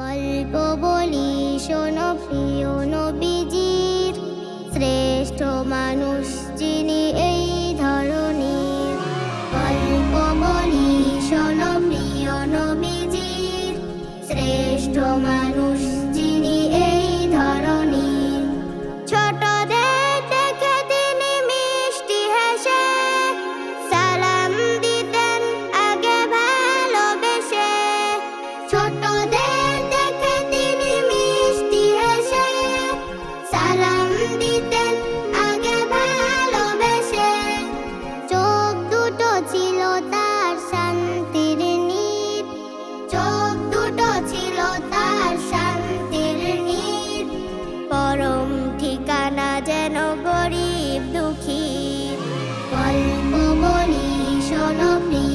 গল্প বলি, শোনো প্রিয় নবীজির। শ্রেষ্ঠ মানুষ যিনি এই ধরনের গল্প বলি, শোনো প্রিয় নবীজির। শ্রেষ্ঠ মানুষ যিনি এই ধরনের ছোটদের দেখে তিনি মিষ্টি হেসে, সালাম দিতেন, আগে ভালোবেসে। ছোটদের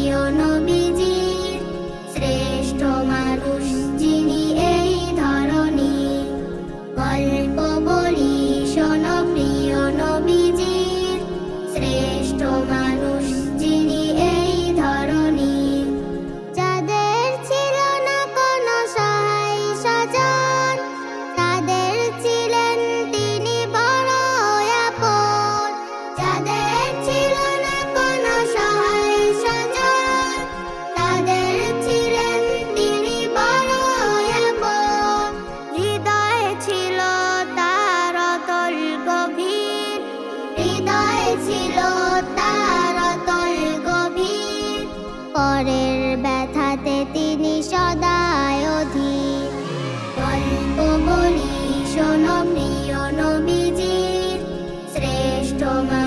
প্রিয় নবীজির পরের ব্যথাতে তিনি সদায় অধীর। গল্প বলি শোনো প্রিয় নবীজির শ্রেষ্ঠ মানুষ